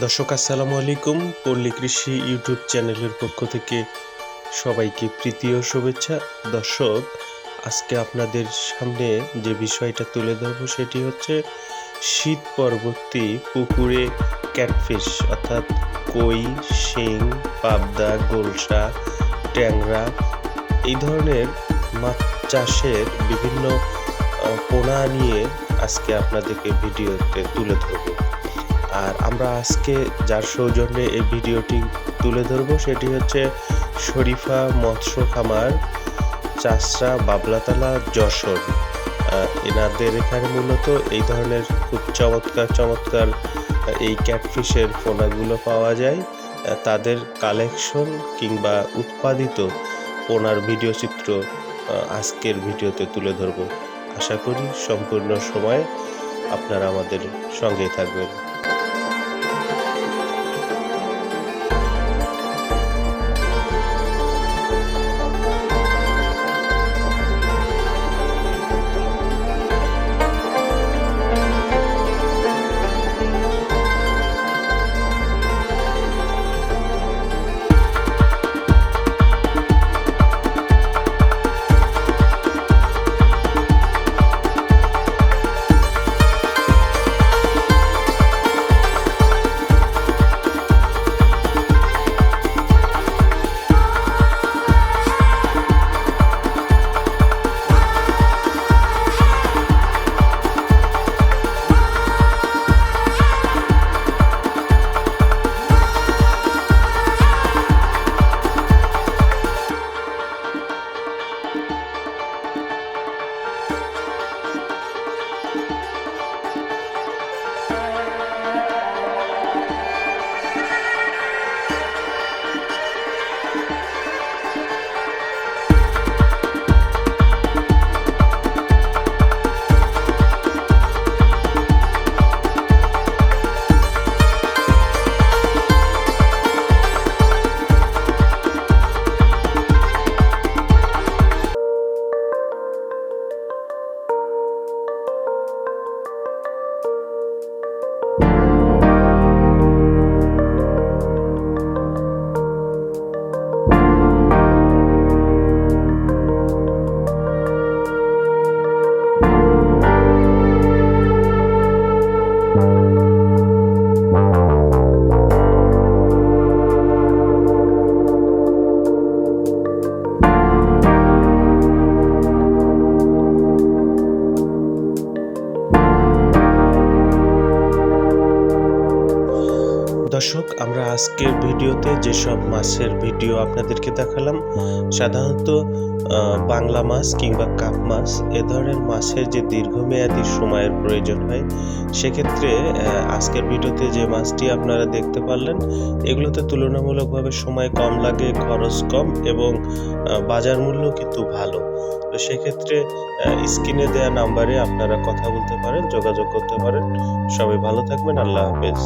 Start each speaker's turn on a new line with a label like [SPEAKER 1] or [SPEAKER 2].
[SPEAKER 1] দর্শক, আসসালামু আলাইকুম। পল্লী কৃষি ইউটিউব চ্যানেলের পক্ষ থেকে সবাইকে প্রীতি ও শুভেচ্ছা। দর্শক, আজকে আপনাদের সামনে যে বিষয়টা তুলে ধরবো সেটি হচ্ছে শীত পরবর্তী পুকুরে ক্যাটফিশ, অর্থাৎ কই, শিং, পাবদা, গোলসা, ট্যাংরা এই ধরনের মাছ চাষের বিভিন্ন পোনা নিয়ে আজকে আপনাদেরকে ভিডিওতে তুলে ধরবো। আর আমরা আজকে যার সৌজন্যে এই ভিডিওটি তুলে ধরবো সেটি হচ্ছে শরীফা মৎস্য খামার চাষরা বাবলাতলা যশোর। এনাদের এখানে মূলত এই ধরনের খুব চমৎকার চমৎকার এই ক্যাটফিশের পোনাগুলো পাওয়া যায়। তাদের কালেকশন কিংবা উৎপাদিত পোনার ভিডিও চিত্র আজকের ভিডিওতে তুলে ধরবো। আশা করি সম্পূর্ণ সময় আপনারা আমাদের সঙ্গেই থাকবেন। দর্শক, আমরা আজকের ভিডিওতে যেসব মাছের ভিডিও আপনাদেরকে দেখালাম, সাধারণত বাংলা মাছ কিংবা কাপ মাছ, এ ধরনের মাছের যে দীর্ঘমেয়াদী সময়ের প্রয়োজন হয়, সেক্ষেত্রে আজকের ভিডিওতে যে মাছটি আপনারা দেখতে পারলেন, এগুলোতে তুলনামূলকভাবে সময় কম লাগে, খরচ কম এবং বাজার মূল্য কিন্তু ভালো। তো সেক্ষেত্রে স্ক্রিনে দেওয়া নাম্বারে আপনারা কথা বলতে পারেন, যোগাযোগ করতে পারেন। সবাই ভালো থাকবেন, আল্লাহ হাফেজ।